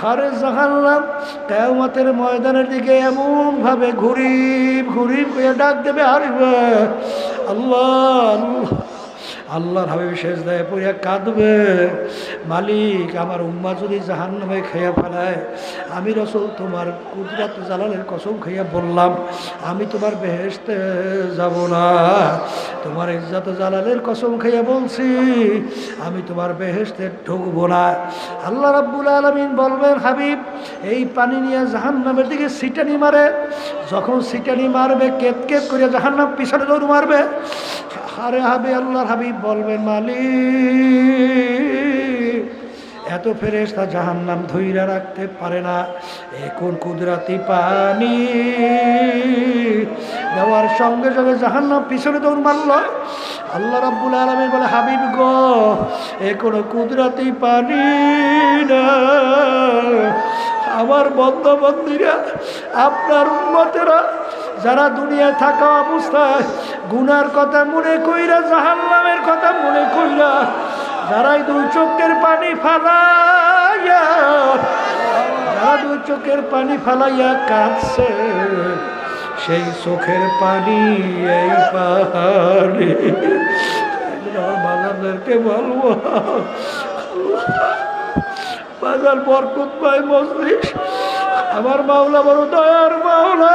হারে জাহান্নাম কেয়ামতের ময়দানের দিকে এমন ভাবে ঘুরিব ঘুরিব ডাক দেবে আসবে আল্লাহ আল্লাহ। আল্লাহর হাবিব শেষ দেয় পড়িয়া কাঁদবে। মালিক, আমার উম্মা যদি জাহান নামে খাইয়া ফেলায়, আমি রসুল তোমার কুদরাত জালালের কসম খাইয়া বললাম, আমি তোমার বেহেস্তে যাব না। তোমার ইজ্জাত জালালের কসম খাইয়া বলছি, আমি তোমার বেহেস্তে ঢুকবো না। আল্লাহ রাব্বুল আলমিন বলবেন, হাবিব, এই পানি নিয়ে জাহান নামের দিকে সিটানি মারে। যখন সিটানি মারবে কেত কেত করে জাহান নাম পিছনে দৌড় মারবে। আরে হাবি আল্লাহর হাবিব বলবেন, মালিক, এত ফেরেস্তা জাহান নাম ধৈরা রাখতে পারে না। এখন কুদরাতি পানি? দেওয়ার সঙ্গে সঙ্গে জাহান নাম পিছনে দৌড় মারল। আল্লাহ রাব্বুল আলমী বলে, হাবিব গ, এ কোনো কুদরাতি পানি না। আমার বন্ধবন্দিরা আপনার উন্মতেরা যারা দুনিয়ায় থাকা অবস্থায় গুনার কথা মনে কইরা, জাহান্নামের কথা মনে কইরা, যারাই দুই চোখের পানি ফালাইয়া, যারা দুই চোখের পানি ফালাইয়া কাঁদছে, সেই চোখের পানি এই পানি বাজারদেরকে বলব বাজার বরকত পাই মজলিস। আমার মাওলা বড় দয়ার মাওলা।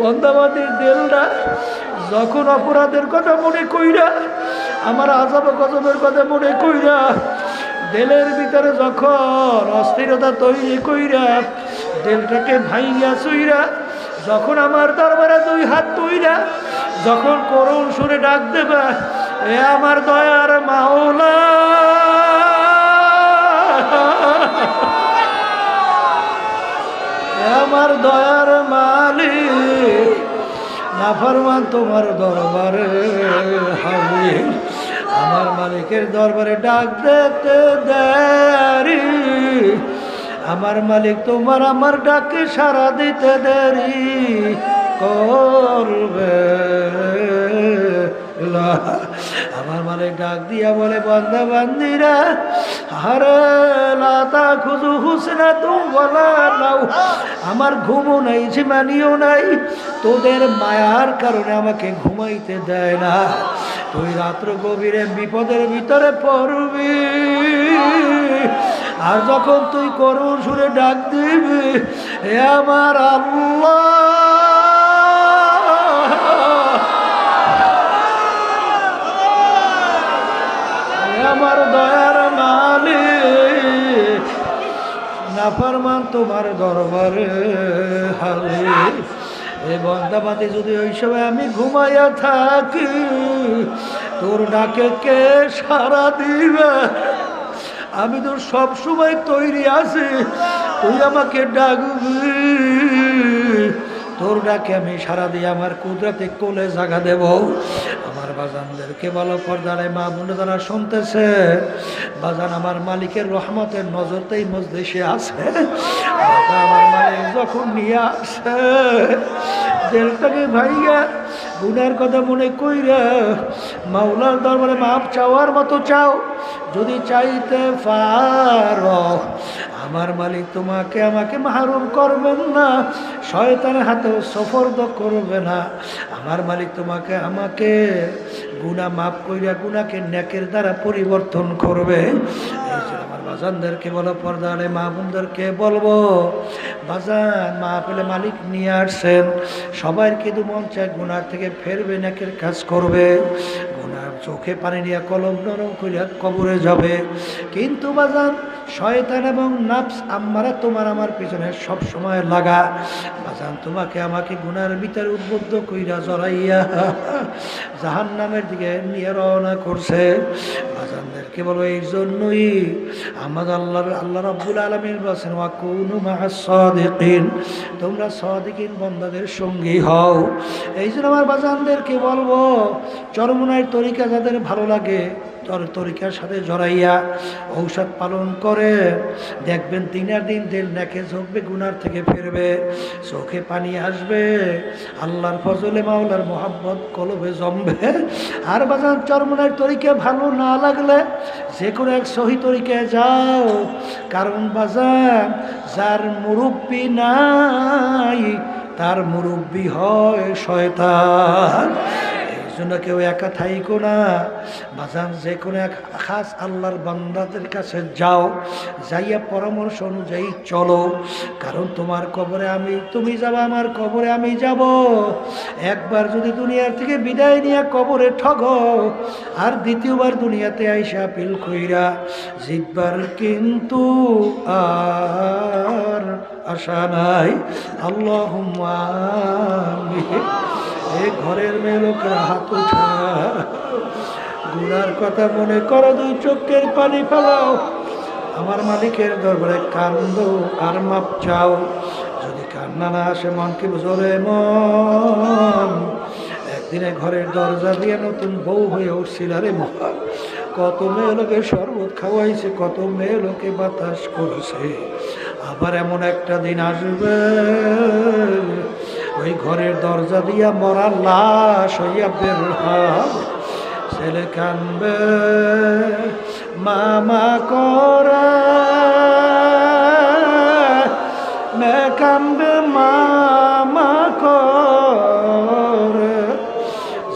বন্দাবান্দির দেলটা যখন অপরাধের কথা মনে কইরা, আমার আজাব গজবের কথা মনে কইরা, দেলের ভিতরে যখন অস্থিরতা তৈরি কইরা, দেলটাকে ভাইয়া চুইরা, যখন আমার দরবারে দুই হাত তুইরা, যখন করুণ সুরে ডাক দেবে, এ আমার দয়ার মাওলা। আমার দয়ার মালিক নাফরমান তোমার দরবারে হাবি আমার মালিকের দরবারে ডাক দেতে দেরি। আমার মালিক তোমার আমার ডাকে সারা দিতে দেরি। করবে আমার মানে ডাক দিয়া বলে বন্ধা বান্দিরা হারে লাতা খুজু হুসনা তুম বলা আমার ঘুমও নাই ঝিমানিও নাই, তোদের মায়ার কারণে আমাকে ঘুমাইতে দেয় না, তুই রাত্র গভীরে বিপদের ভিতরে পড়বি, আর যখন তুই করুণ সুরে ডাক দিবি, এ আমার আল্লাহ নাফরমান তোমার দরবারে হালে এ বন্দাবাদে, যদি ওই সময় আমি ঘুমাইয়া থাকি, তোর ডাকে কে সারা দিবে? আমি তোর সবসময় তৈরি আছি, তুই আমাকে ডাকবি। তোর ডাকে আমি সারা দিয়ে আমার কুদরাতে কোলে জাগা দেব। আমার বাজানদেরকে বলো, পর্দারে মা বোনে যারা শুনতেছে, বাজান আমার মালিকের রহমতের নজরতেই মজদেশে আছে। আমার মালিক যখন নিয়ে আসে, জেলটাকে ভাইয়া গুনার কথা মনে কইরা, মাওলার দরবারে মাপ চাওয়ার মতো চাও, যদি চাইতে পারো আমার মালিক তোমাকে আমাকে মাহরুম করবেন না, শয়তানের হাতেও সফর্দ করবে না। আমার মালিক তোমাকে আমাকে গুণা মাফ করিয়া গুণাকে ন্যাকের দ্বারা পরিবর্তন করবে। বাজানদেরকে বলো, পর্দারে মা বোনদেরকে বলব, বাজান মা পেলে মালিক নিয়ে আসছেন। সবাই কিন্তু মন চায় গুনার থেকে ফেরবে, নেকের কাজ করবে। গুনার চোখে পানি নিয়ে কলম নরম করিয়া কবরে যাবে। কিন্তু বাজান, শয়তান এবং নাফস আমারা তোমার আমার পিছনে সব সময় লাগা। বাজান, তোমাকে আমাকে গুনার ভিতরে উদ্বুদ্ধ কইরা জড়াইয়া জাহান নামের দিকে নিয়ে রওনা করছে। বাজানদের কেবল এই জন্যই আমাদের আল্লাহ আল্লাহ রব্বুল আলমীর বলছেন ওয়াকুনু সাদিকিন। তোমরা সাদিকিন বন্দাদের সঙ্গী হও। এই জন্য আমার বাজানদেরকে বলব চরমুনার তরিকা যাদের ভালো লাগে তর তরিকার সাথে জড়াইয়া ঔষধ পালন করে। দেখবেন তিনার দিন দিল নাকে ঝুঁকবে, গুনার থেকে ফিরবে, চোখে পানি আসবে, আল্লাহর ফজলে মাওলার মোহাম্মত কলবে জমবে। আর বাজার চরমনের তরিকা ভালো না লাগলে যে কোনো এক সহি তরিকায় যাও। কারণ বাজার, যার মুরব্বী নাই, তার মুরব্বী হয় শয়তান। জন্য কেউ একা থাইকো না। বাজান যে কোনো এক খাস আল্লাহর বান্দাদের কাছে যাও, যাইয়া পরামর্শ অনুযায়ী চলো। কারণ তোমার কবরে আমি, তুমি যাবা, আমার কবরে আমি যাব। একবার যদি দুনিয়ার থেকে বিদায় নিয়ে কবরে ঠগ, আর দ্বিতীয়বার দুনিয়াতে আইসা পিল কইরা জিতবার কিন্তু আর আশা নাই। আল্লাহ এ ঘরের মেয়ে লোকেরা হাত উঠা। গুনার কথা মনে করো, দুই চোখের পানি ফেলাও। আমার মালিকের দরবারে কান্দ আর মাপ চাও। যদি কান্না না আসে মনকে বুঝলে মন? একদিনে ঘরের দরজা দিয়ে নতুন বউ হয়ে উঠছিল রে মহান। কত মেয়ে লোকে শরবত খাওয়াইছে, কত মেয়ে লোকে বাতাস করেছে। আবার এমন একটা দিন আসবে ওই ঘরের দরজা দিয়া মরা লাশ হইয়া বের ছেলে কানবে, মামা করে। মে কানবে, মামা করে।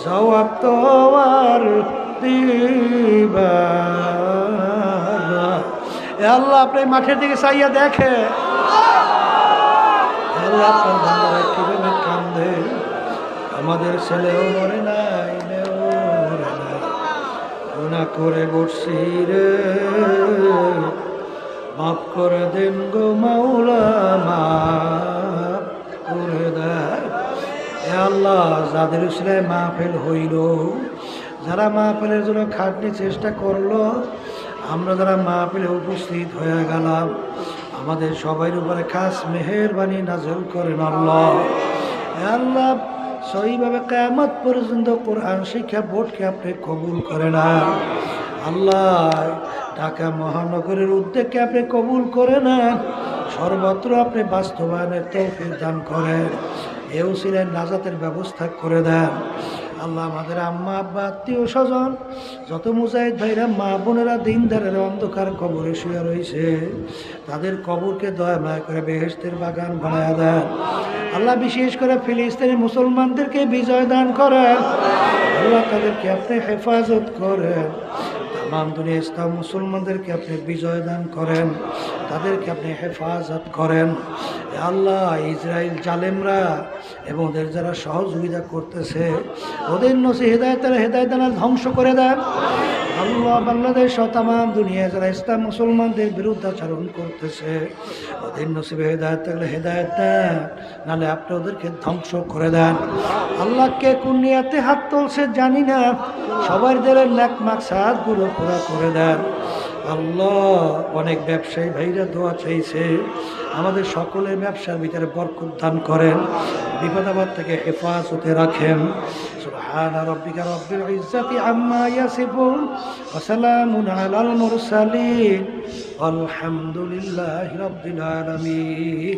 জবাব তো আর। আল্লাহ আপনি মাঠের দিকে চাইয়া দেখে। আল্লাহ আমাদের ছেলেও মরে নাই গুণা করে বসছি রে, মাফ করে দেন গো মাওলা, মাফ করে দেয় আল্লাহ, যাদের ছেলে মাহফিল হইল, যারা মাহফিলের জন্য খাটনি চেষ্টা করল, আমরা যারা মাহফিলে উপস্থিত হয়ে গেলাম, আমাদের সবার উপরে খাস মেহেরবানি নাজল করেন আল্লাহ। আল্লাহ সহিভাবে কেমত পর্যন্ত কোরআন শিক্ষা বোর্ডকে আপনি কবুল করে না। আল্লাহ, ঢাকা মহানগরের উদ্যোগকে আপনি কবুল করে না সর্বত্র আপনি বাস্তবায়নের তৌফিক দান করেন। এও ছিলেন নাজাতের ব্যবস্থা করে দেন। আল্লাহ আমাদের আম্মা, আব্বা, আত্মীয়, স্বজন, যত মুজাহিদ ভাইরা মা বোনেরা দিনদারের অন্ধকার কবরে শুয়ে রয়েছে, তাদের কবরকে দয়া মায় করে বেহেস্তের বাগান বানায় দেন। আল্লাহ বিশেষ করে ফিলিস্তিনি মুসলমানদেরকে বিজয় দান করেন। আল্লাহ তাদেরকে আপনি হেফাজত করেন। তাম দুনিয়া ইসলাম মুসলমানদেরকে আপনি বিজয় দান করেন, তাদেরকে আপনি হেফাজত করেন। আল্লাহ ইসরায়েল জালেমরা এবং ওদের যারা সহযোগিতা করতেছে, ওদের নসি হেদায়তের হেদায়তানা ধ্বংস করে দেন। আল্লাহ বাংলাদেশ তাম দুনিয়া যারা ইসলাম মুসলমানদের বিরুদ্ধাচরণ করতেছে, ওদের নসিবে হেদায়ত থাকলে হেদায়ত দেন, নাহলে আপনি ওদেরকে ধ্বংস করে দেন। আল্লাহকে কোন নিয়াতে হাত তুলছে জানি না, সবার দিলের ন্যাক মাকসাদগুলো পুরা করে দেন। আল্লাহ অনেক ব্যবসায়ী ভাইরা দোয়া চাইছে আমাদের সকলের ব্যবসার ভিতরে বরকত দান করেন বিপদাবাদ থেকে হেফাজতে রাখেন سبحان ربك رب العزة عما يصفون وسلام على المرسلين والحمد لله رب العالمين